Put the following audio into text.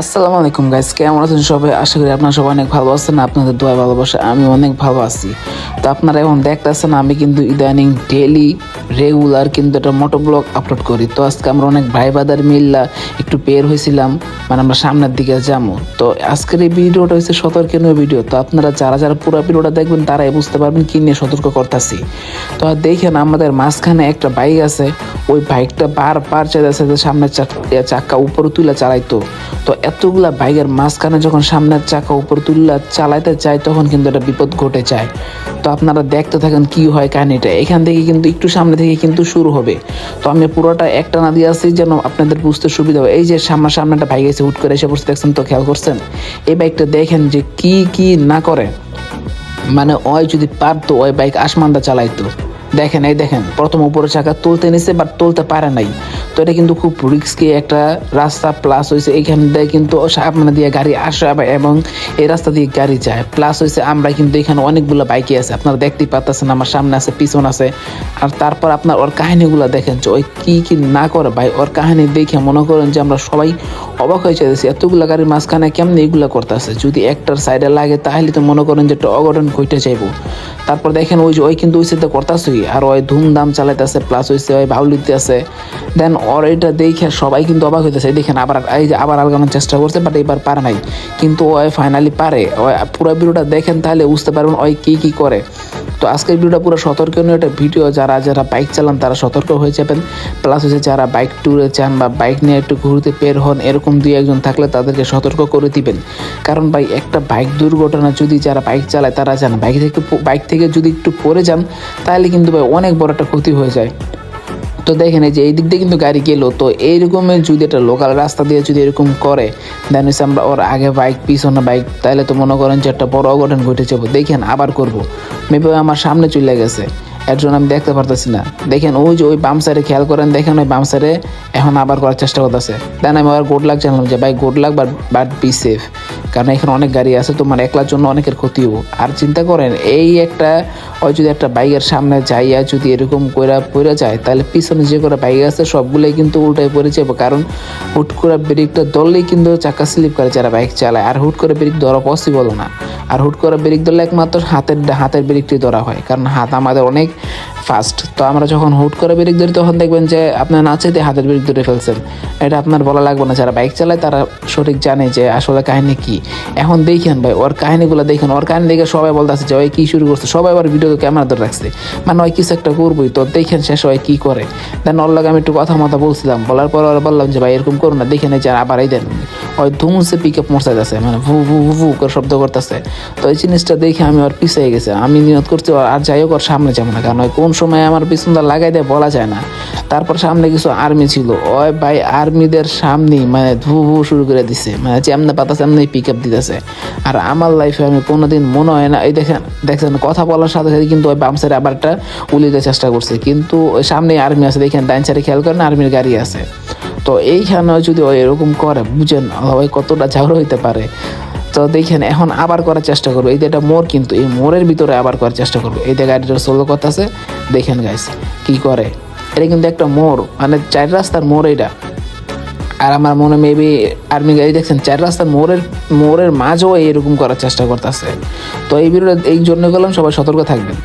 আসসালামু আলাইকুম গাইস কেমন আছেন সবাই? আশা করি আপনারা সবাই অনেক ভালো আছেন, আপনাদের দোয়া ভালোবাসা আমি অনেক ভালো আছি। তো আপনারা এখন দেখতেছেন, আমি কিন্তু ইদানিং ডেলি রেগুলার কিন্তু একটা মোটো ব্লগ আপলোড করি। তো আজকে আমরা অনেক ভাই বাদার মিল্লা একটু বের হয়েছিলাম। মানে আমরা সামনের দিকে যাব। তো আজকের এই ভিডিওটা হচ্ছে সতর্কনীয় ভিডিও। তো আপনারা যারা যারা পুরো ভিডিওটা দেখবেন, তারাই বুঝতে পারবেন কি নিয়ে সতর্ক করতেছি। তো দেখেন আমাদের মাঝখানে একটা বাইক আছে। ওই বাইকটা বার বার চাইতেছে যে সামনের চাক- উপরে তুলে চালাইতো। তো এতগুলা বাইকের মাঝখানে যখন সামনের চাকা উপর তুললা চালাইতে চায়, তখন কিন্তু একটা বিপদ ঘটে যায়। তো আপনারা দেখতে থাকেন কি হয় কাহিনিটা। এখান থেকে কিন্তু একটু সামনে থেকে কিন্তু শুরু হবে। তো আমি পুরোটা একটা না দিয়ে আসছি যেন আপনাদের বুঝতে সুবিধা হয়। এই যে সামনা সামনেটা ভাই গেছে, হুট করে এসে বসে দেখছেন তো, খেয়াল করছেন? এই বাইকটা দেখেন যে কি কি না করে। মানে ওই যদি পারতো ওই বাইক আসমানটা চালাইতো। দেখেন, এই দেখেন, প্রথম উপরে চাকা তুলতে নিছে বাট তুলতে পারে নাই। তো এটা কিন্তু খুব রিস্কি একটা রাস্তা প্লাস হয়েছে এইখান দিয়ে কিন্তু সামনে দিয়ে গাড়ি আসে এবং এই রাস্তা দিয়ে গাড়ি যায়। প্লাস হয়েছে আমরা কিন্তু এখানে অনেকগুলো বাইকে আছে, আপনারা দেখতেই পাচ্ছেন আমার সামনে আছে, পিছন আছে। আর তারপর আপনার ওর কাহিনীগুলো দেখেন, যে ওই কি কি না করে, ভাই, ওর কাহিনী দেখে মনে করেন যে আমরা সবাই অবাক হয়ে চাইছি এতগুলো গাড়ির মাঝখানে কেমন এইগুলো করতেছে? যদি একটার সাইডে লাগে, তাহলে তো মনে করেন যে একটা অঘটন ঘটে যাইব। তারপর দেখেন ওই যে, ওই কিন্তু ওই সাথে করতেছই আর ওই ধুমধাম চালাইতেছে প্লাস হয়েছে ওই বাউলিতে আছে। দেন ওর এটা দেখে সবাই কিন্তু অবাক হইতেছে। দেখেন, আবার এই যে আবার আলগানোর চেষ্টা করছে বাট এবার পারে নাই। কিন্তু ওই ফাইনালি পারে। ওই পুরো ভিডিওটা দেখেন, তাহলে বুঝতে পারবেন ওই কী কী করে। তো আজকের ভিডিওটা পুরো সতর্ক সতর্কনীয় একটা ভিডিও, যারা যারা বাইক চালান তারা সতর্ক হয়ে যাবেন। প্লাস হচ্ছে যারা বাইক ট্যুরে চান বা বাইক নিয়ে একটু ঘুরতে বের হন, এরকম দুই একজন থাকলে তাদেরকে সতর্ক করে দিবেন। কারণ ভাই, একটা বাইক দুর্ঘটনা যদি যারা বাইক চালায়, তারা জান বাইক থেকে বাইক থেকে যদি একটু পরে যান, তাহলে কিন্তু ভাই অনেক বড় একটা ক্ষতি হয়ে যায়। তো দেখেন এই যে এই দিক দিয়ে কিন্তু গাড়ি গেলো, তো এইরকমের যদি একটা লোকাল রাস্তা দিয়ে যদি এরকম করে দেন হচ্ছে আমরা ওর আগে বাইক পিছনে বাইক তাহলে তো মনে করেন যে একটা বড় অঘটন ঘটে যাব দেখেন আবার করব। মেবি আমার সামনে চলে গেছে। এর জন্য আমি দেখতে পারতেছি না। দেখেন ওই যে ওই বাম সাইডে খেয়াল করেন, দেখেন ওই বাম সাইডে এখন আবার করার চেষ্টা করতেছে। দেন আমি আবার গোড লাগ জানলাম যে, ভাই গোড লাগ বাট বি সেফ কারণ এখানে অনেক গাড়ি আছে তোমার একলার জন্য অনেকের ক্ষতি হব আর চিন্তা করেন, এই একটা, ওই যদি একটা বাইকের সামনে যাইয়া যদি এরকম কইরা পড়ে যায়, তাহলে পিছনে যে করে বাইক আছে, সবগুলোই কিন্তু উল্টায় পড়ে যাবে। কারণ হুট করে ব্রেকটা ধরলেই কিন্তু চাকা স্লিপ করে যারা বাইক চালায়। আর হুট করে ব্রেক ধরা পসিবল না। আর হুট করে ব্রেক ধরলে একমাত্র হাতের হাতের ব্রেকটি ধরা হয়। কারণ হাত আমাদের অনেক ফাস্ট তো আমরা যখন হুট করে ব্রেক ধরি, তখন দেখবেন যে আপনার না চাইতে হাতের ব্রেক ধরে ফেলছেন। এটা আপনার বলা লাগবে না, যারা বাইক চালায় তারা সঠিক জানে যে আসলে কাহিনী কি। এখন দেখেন ভাই, ওর কাহিনীগুলো দেখেন, ওর কাহিনী দেখে সবাই বলতেছে যে ওই কি শুরু করছে, সবাই আবার ভিডিও ক্যামেরা ধরে রাখছে। মানে ওই কিছু একটা করবোই তো, দেখেন শেষ হয় কি করে। দেন ওর লাগে আমি একটু কথা মতো বলছিলাম, বলার পর ওরা বললাম যে, ভাই, এরকম করুন না, দেখে নেই যে আবার এই দেন। ওই ধুমসে পিক আপ মরসাইতেছে মানে ভু ভু ভু ভু করে শব্দ করতেছে। তো এই জিনিসটা দেখে আমি ওর পিছিয়ে গেছে, আমি নিয়ত করছি আর যাই হোক, ওর সামনে যাব না, কারণ ওই কোন সময় আমার পিছনটা লাগাই দেয়, বলা যায় না। তারপর সামনে কিছু আর্মি ছিল। ওই ভাই আর্মিদের সামনে মানে ধু ভু শুরু করে দিছে। মানে যেমনি পাতা সেমনি পিক আপ দিতেছে। আর আমার লাইফে আমি কোনোদিন মনে হয় না, এই দেখেন দেখছেন কথা বলার সাথে সাথে কিন্তু ওই বাম সাইডে আবার একটা উলিতে চেষ্টা করছে। কিন্তু ওই সামনেই আর্মি আছে, দেখেন ডাইন সাইডে খেয়াল করেন আর্মির গাড়ি আছে। তো এইখানে যদি ও এরকম করে, বুঝেন ওই কতটা ঝাগড়া হইতে পারে। তো দেখেন, এখন আবার করার চেষ্টা করব। এই এটা মোড় কিন্তু, এই মোড়ের ভিতরে আবার করার চেষ্টা করব। এই যে গাড়িটার সোলো আছে দেখেন গাইস কি করে? এটা কিন্তু একটা মোড় মানে চার রাস্তার মোড় এটা। আর আমার মনে মেবি আর্মি গাড়ি দেখছেন, চার রাস্তার মোড়ের মোড়ের মাঝেও এরকম করার চেষ্টা করতেছে। তো এই বিরোধে এই জন্য গেলাম সবাই সতর্ক থাকবেন।